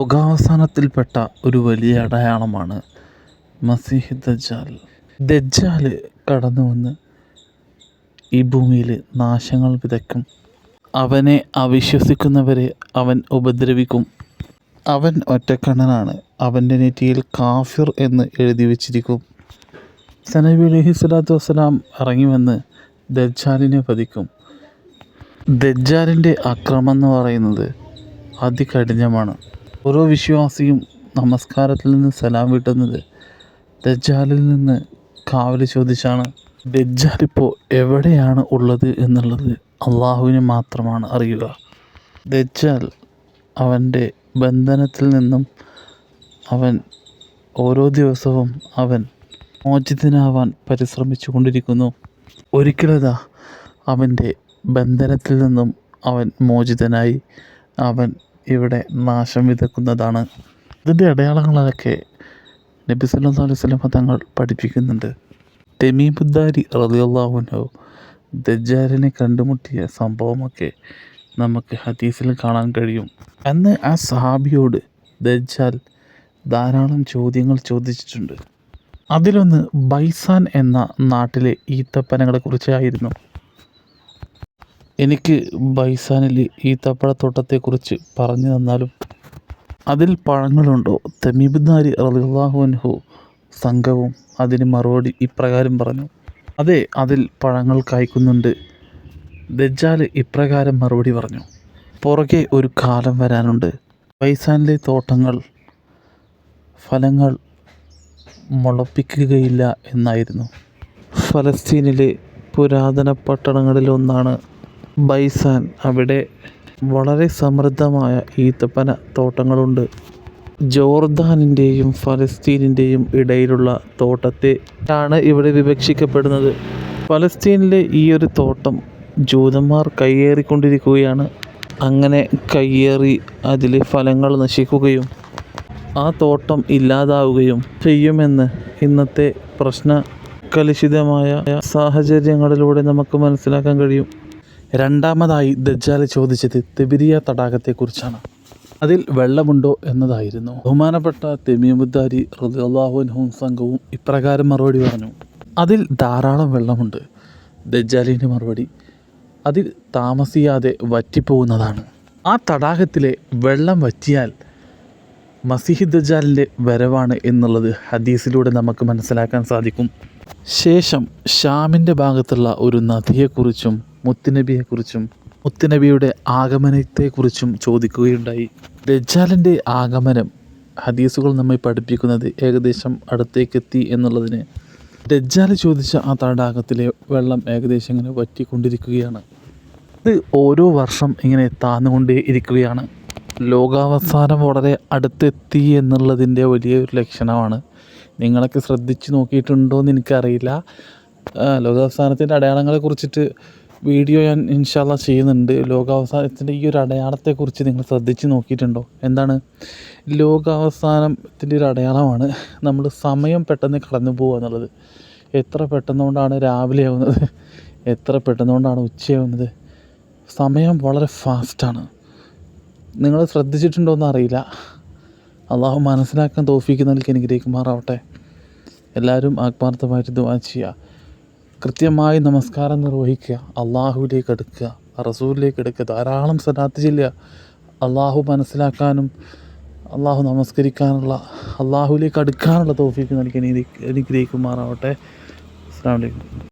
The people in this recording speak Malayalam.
യുഗാവസാനത്തിൽപ്പെട്ട ഒരു വലിയ അടയാളമാണ് മസീഹ് ദജ്ജാൽ. ദജ്ജാൽ കടന്നു വന്ന് ഈ ഭൂമിയിൽ നാശങ്ങൾ വിതയ്ക്കും. അവനെ അവിശ്വസിക്കുന്നവരെ അവൻ ഉപദ്രവിക്കും. അവൻ ഒറ്റക്കണ്ണനാണ്. അവന്റെ നെറ്റിയിൽ കാഫിർ എന്ന് എഴുതി വച്ചിരിക്കും. സനബി അലഹി സ്വലാത്തു വസ്സലാം ഇറങ്ങി വന്ന് ദജ്ജാലിനെ പതിക്കും ദജ്ജാലിന്റെ അക്രമം എന്ന് പറയുന്നത് അതികഠിനമാണ്. ഓരോ വിശ്വാസിയും നമസ്കാരത്തിൽ നിന്ന് സലാം വീട്ടുന്നത് ദജ്ജാലിൽ നിന്ന് കാവൽ ചോദിച്ചാണ്. ദജ്ജാൽ ഇപ്പോൾ എവിടെയാണ് ഉള്ളത് എന്നുള്ളത് അള്ളാഹുവിന് മാത്രമാണ് അറിയുക. ദജ്ജാൽ അവന്റെ ബന്ധനത്തിൽ നിന്നും അവൻ ഓരോ ദിവസവും അവൻ മോചിതനാവാൻ പരിശ്രമിച്ചു കൊണ്ടിരിക്കുന്നു ഒരിക്കലതാ അവന്റെ ബന്ധനത്തിൽ നിന്നും അവൻ മോചിതനായി. അവൻ ഇവിടെ നാശം വിതക്കുന്നതാണ്. ഇതിന്റെ അടയാളങ്ങളൊക്കെ നബി സല്ലല്ലാഹു അലൈഹി വസല്ലം തങ്ങൾ പഠിപ്പിക്കുന്നുണ്ട്. തെമീബുദ്ദാരി റളിയല്ലാഹുനു ദജ്ജാലിനെ കണ്ടുമുട്ടിയ സംഭവമൊക്കെ നമുക്ക് ഹദീസിൽ കാണാൻ കഴിയും. അന്ന് ആ സഹാബിയോട് ദജ്ജാൽ ധാരാളം ചോദ്യങ്ങൾ ചോദിച്ചിട്ടുണ്ട്. അതിലൊന്ന് ബൈസാൻ എന്ന നാട്ടിലെ ഈത്തപ്പനകളെക്കുറിച്ചായിരുന്നു. എനിക്ക് ബൈസാനിലെ ഈത്തപ്പഴത്തോട്ടത്തെക്കുറിച്ച് പറഞ്ഞു തന്നാലും അതിൽ പഴങ്ങളുണ്ടോ? തമീബുദ്ദാരി റളിയല്ലാഹു സംഘവും അതിന് മറുപടി ഇപ്രകാരം പറഞ്ഞു. അതെ അതിൽ പഴങ്ങൾ കായ്ക്കുന്നുണ്ട്. ദജ്ജാൽ ഇപ്രകാരം മറുപടി പറഞ്ഞു. പുറകെ ഒരു കാലം വരാനുണ്ട്. ബൈസാനിലെ തോട്ടങ്ങൾ ഫലങ്ങൾ മുളപ്പിക്കുകയില്ല എന്നായിരുന്നു. ഫലസ്തീനിലെ പുരാതന പട്ടണങ്ങളിലൊന്നാണ് ബൈസാൻ അവിടെ വളരെ സമൃദ്ധമായ ഈത്തപ്പന തോട്ടങ്ങളുണ്ട്. ജോർദാനിന്റെയും ഫലസ്തീനിന്റെയും ഇടയിലുള്ള തോട്ടത്തെ ആണ് ഇവിടെ വിവക്ഷിക്കപ്പെടുന്നത്. ഫലസ്തീനിലെ ഈ ഒരു തോട്ടം ജൂതന്മാർ കയ്യേറിക്കൊണ്ടിരിക്കുകയാണ്. അങ്ങനെ കയ്യേറി അതിലെ ഫലങ്ങൾ നശിക്കുകയും ആ തോട്ടം ഇല്ലാതാവുകയും ചെയ്യുമെന്ന് ഇന്നത്തെ പ്രശ്ന കലുഷിതമായ സാഹചര്യങ്ങളിലൂടെ നമുക്ക് മനസ്സിലാക്കാൻ കഴിയും. രണ്ടാമതായി ദജ്ജാൽ ചോദിച്ചത് തെബിരിയ തടാകത്തെക്കുറിച്ചാണ്. അതിൽ വെള്ളമുണ്ടോ എന്നതായിരുന്നു. ബഹുമാനപ്പെട്ട തെമീമുദ്ദാരി റളിയല്ലാഹുൻഹും സംഘവും ഇപ്രകാരം മറുപടി പറഞ്ഞു. അതിൽ ധാരാളം വെള്ളമുണ്ട്. ദജ്ജാലിന്റെ മറുപടി അതിൽ താമസിയാതെ വറ്റിപ്പോകുന്നതാണ്. ആ തടാകത്തിലെ വെള്ളം വറ്റിയാൽ മസിഹി ദജാലിന്റെ വരവാണ് എന്നുള്ളത് ഹദീസിലൂടെ നമുക്ക് മനസ്സിലാക്കാൻ സാധിക്കും. ശേഷം ഷാമിന്റെ ഭാഗത്തുള്ള ഒരു നദിയെക്കുറിച്ചും മുത്തുനബിയെക്കുറിച്ചും മുത്തുനബിയുടെ ആഗമനത്തെക്കുറിച്ചും ചോദിക്കുകയുണ്ടായി. ദജ്ജാലിന്റെ ആഗമനം ഹദീസുകൾ നമ്മെ പഠിപ്പിക്കുന്നത് ഏകദേശം അടുത്തേക്കെത്തി എന്നുള്ളതിന് ദജ്ജാൽ ചോദിച്ച ആ തടാകത്തിലെ വെള്ളം ഏകദേശം ഇങ്ങനെ വറ്റിക്കൊണ്ടിരിക്കുകയാണ്. ഇത് ഓരോ വർഷം ഇങ്ങനെ താന്നുകൊണ്ടേ ഇരിക്കുകയാണ്. ലോകാവസാനം വളരെ അടുത്തെത്തി എന്നുള്ളതിന്റെ വലിയൊരു ലക്ഷണമാണ്. നിങ്ങളൊക്കെ ശ്രദ്ധിച്ച് നോക്കിയിട്ടുണ്ടോ എന്ന് എനിക്കറിയില്ല ലോകാവസാനത്തിന്റെ അടയാളങ്ങളെ കുറിച്ചിട്ട് വീഡിയോ ഞാൻ ഇൻഷാല്ല ചെയ്യുന്നുണ്ട്. ലോകാവസാനത്തിന്റെ ഈ ഒരു അടയാളത്തെക്കുറിച്ച് നിങ്ങൾ ശ്രദ്ധിച്ച് നോക്കിയിട്ടുണ്ടോ? എന്താണ്? ലോകാവസാനത്തിന്റെ ഒരു അടയാളമാണ് നമ്മൾ സമയം പെട്ടെന്ന് കടന്നു പോകുക എന്നുള്ളത്. എത്ര പെട്ടെന്നുകൊണ്ടാണ് രാവിലെ ആവുന്നത്? എത്ര പെട്ടെന്നുകൊണ്ടാണ് ഉച്ചയാവുന്നത്? സമയം വളരെ ഫാസ്റ്റാണ് നിങ്ങൾ ശ്രദ്ധിച്ചിട്ടുണ്ടോ എന്ന് അറിയില്ല. അള്ളാഹു മനസ്സിലാക്കാൻ തോഫിക്കുന്നതിലേക്ക് അനുഗ്രഹിക്കുമാറാവട്ടെ. എല്ലാവരും ആത്മാർത്ഥമായിട്ട് ദുവാ ചെയ്യുക. കൃത്യമായി നമസ്കാരം നിർവഹിക്കുക അള്ളാഹുവിലേക്ക് എടുക്കുക റസൂലിലേക്ക് എടുക്കുക ധാരാളം സലാത്ത് ചെല്ലുക അള്ളാഹു മനസ്സിലാക്കാനും അള്ളാഹു നമസ്കരിക്കാനുള്ള അള്ളാഹുവിലേക്ക് അടുക്കാനുള്ള തോഫിക്ക് നൽകി അനുഗ്രഹിക്കുമാറാവട്ടെ. അസ്സാം വലൈക്കും